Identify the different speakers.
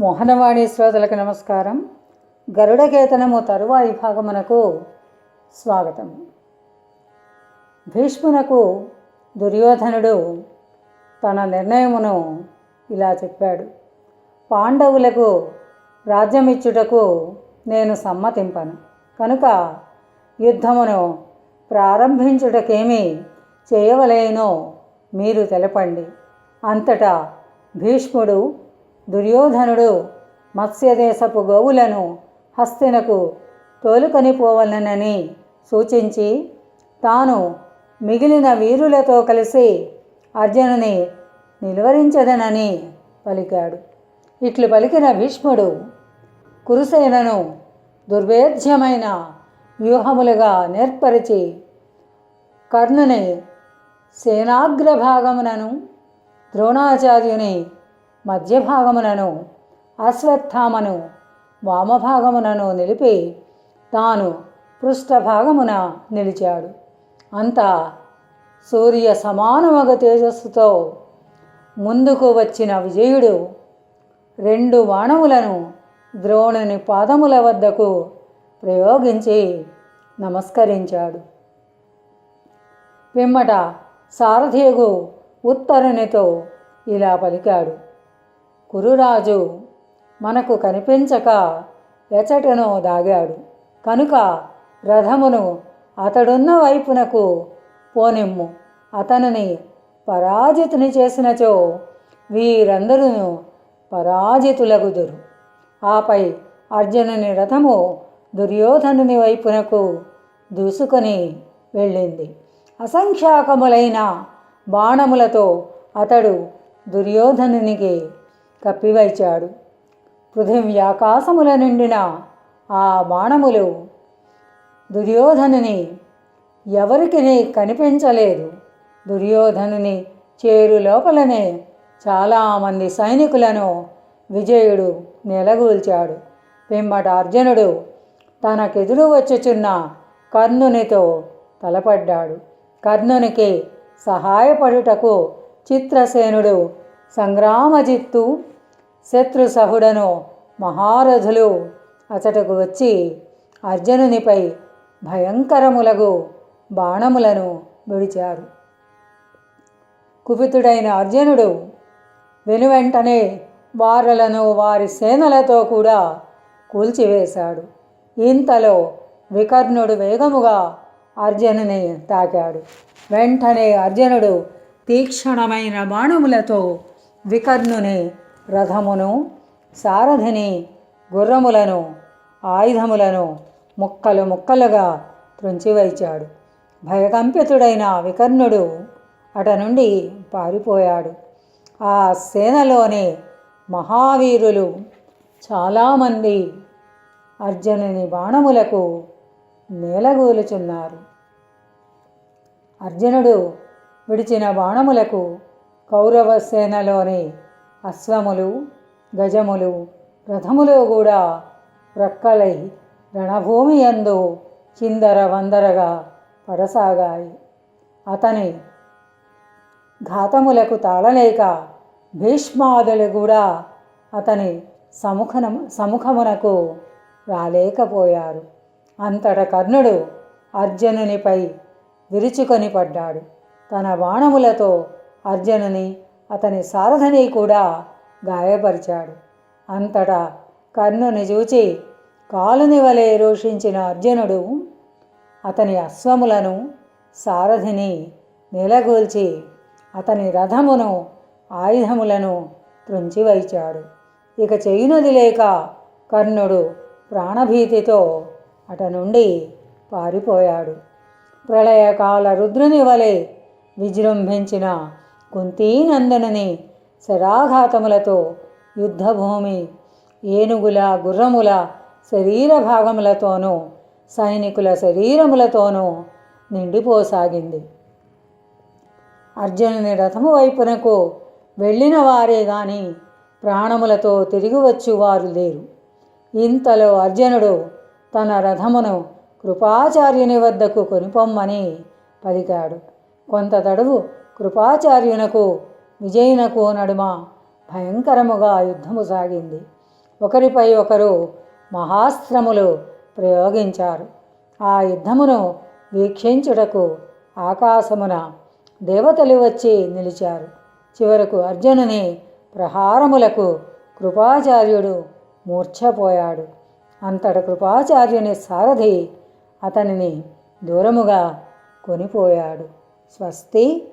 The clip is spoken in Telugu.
Speaker 1: మోహనవాణి శ్రోతలకు నమస్కారం. గరుడకేతనము తరువాయి భాగమునకు స్వాగతం. భీష్మునకు దుర్యోధనుడు తన నిర్ణయమును ఇలా చెప్పాడు. పాండవులకు రాజ్యమిచ్చుటకు నేను సమ్మతింపను. కనుక యుద్ధమును ప్రారంభించుటకేమి చేయవలేనో మీరు తెలపండి. అంతటా భీష్ముడు దుర్యోధనుడు మత్స్యదేశపు గోవులను హస్తినకు తోలుకొని పోవలనని సూచించి తాను మిగిలిన వీరులతో కలిసి అర్జునుని నిలువరించదనని పలికాడు. ఇట్లు పలికిన భీష్ముడు కురుసేనను దుర్వేద్యమైన వ్యూహములుగా నేర్పరిచి కర్ణుని సేనాగ్రభాగమునను ద్రోణాచార్యుని మధ్యభాగమునను అశ్వత్థామను వామభాగమునను నిలిపి తాను పృష్ఠభాగమున నిలిచాడు. అంతా సూర్య సమానమగ తేజస్సుతో ముందుకు వచ్చిన విజయుడు రెండు బాణములను ద్రోణుని పాదముల వద్దకు ప్రయోగించి నమస్కరించాడు. పిమ్మట సారథియగు ఉత్తరునితో ఇలా పలికాడు. కురురాజు మనకు కనిపించక ఎచటనో దాగాడు. కనుక రథమును అతడున్న వైపునకు పోనిమ్ము. అతనిని పరాజితుని చేసినచో వీరందరూ పరాజితులగుదురు. ఆపై అర్జునుని రథము దుర్యోధనుని వైపునకు దూసుకొని వెళ్ళింది. అసంఖ్యాకములైన బాణములతో అతడు దుర్యోధనునికి కప్పివైచాడు. పృథివ్యాకాశముల నిండిన ఆ బాణములు దుర్యోధనుని ఎవరికి కనిపించలేదు. దుర్యోధనుని చేరు లోపలనే చాలామంది సైనికులను విజయుడు నెలగూల్చాడు. పిమ్మట అర్జునుడు తనకెదురు వచ్చుచున్న కర్ణునితో తలపడ్డాడు. కర్ణునికి సహాయపడుటకు చిత్రసేనుడు సంగ్రామజిత్తు శత్రు సహుడను మహారథులు అచటకు వచ్చి అర్జునునిపై భయంకరములగు బాణములను విడిచారు. కుపితుడైన అర్జునుడు వెనువెంటనే వారలను వారి సేనలతో కూడా కూల్చివేశాడు. ఇంతలో వికర్ణుడు వేగముగా అర్జునుని తాకాడు. వెంటనే అర్జునుడు తీక్షణమైన బాణములతో వికర్ణుని రథమును సారథిని గుర్రములను ఆయుధములను ముక్కలు ముక్కలుగా త్రుంచివైచాడు. భయకంపితుడైన వికర్ణుడు అట నుండి పారిపోయాడు. ఆ సేనలోని మహావీరులు చాలామంది అర్జునుని బాణములకు నేలగూలుచున్నారు. అర్జునుడు విడిచిన బాణములకు కౌరవ సేనలోని అశ్వములు గజములు రథములు కూడా ప్రక్కలై రణభూమి యందు చిందర వందరగా పడసాగాయి. అతని ఘాతములకు తాళలేక భీష్మాదులు కూడా అతని సముఖన సముఖమునకు రాలేకపోయారు. అంతట కర్ణుడు అర్జునునిపై విరుచుకొని పడ్డాడు. తన బాణములతో అర్జునుని అతని సారథిని కూడా గాయపరిచాడు. అంతటా కర్ణుని చూచి కాలుని వలె రోషించిన అర్జునుడు అతని అశ్వములను సారథిని నిలగూల్చి అతని రథమును ఆయుధములను త్రుంచివైచాడు ఇక చేయునది లేక కర్ణుడు ప్రాణభీతితో అట నుండి పారిపోయాడు. ప్రళయకాల రుద్రుని వలె విజృంభించిన కుంతీనందనుని శరాఘాతములతో యుద్ధభూమి ఏనుగుల గుర్రముల శరీర భాగములతోనూ సైనికుల శరీరములతోనూ నిండిపోసాగింది. అర్జునుని రథము వైపునకు వెళ్ళిన వారే గాని ప్రాణములతో తిరిగి వచ్చువారు లేరు. ఇంతలో అర్జునుడు తన రథమును కృపాచార్యుని వద్దకు కొనిపొమ్మని పలికాడు. కొంత తడువు కృపాచార్యునకు విజయునకు నడుమ భయంకరముగా యుద్ధము సాగింది. ఒకరిపై ఒకరు మహాస్త్రములు ప్రయోగించారు. ఆ యుద్ధమును వీక్షించుటకు ఆకాశమున దేవతలు వచ్చి నిలిచారు. చివరకు అర్జునుని ప్రహారములకు కృపాచార్యుడు మూర్ఛపోయాడు. అంతట కృపాచార్యుని సారథి అతనిని దూరముగా కొనిపోయాడు. స్వస్తి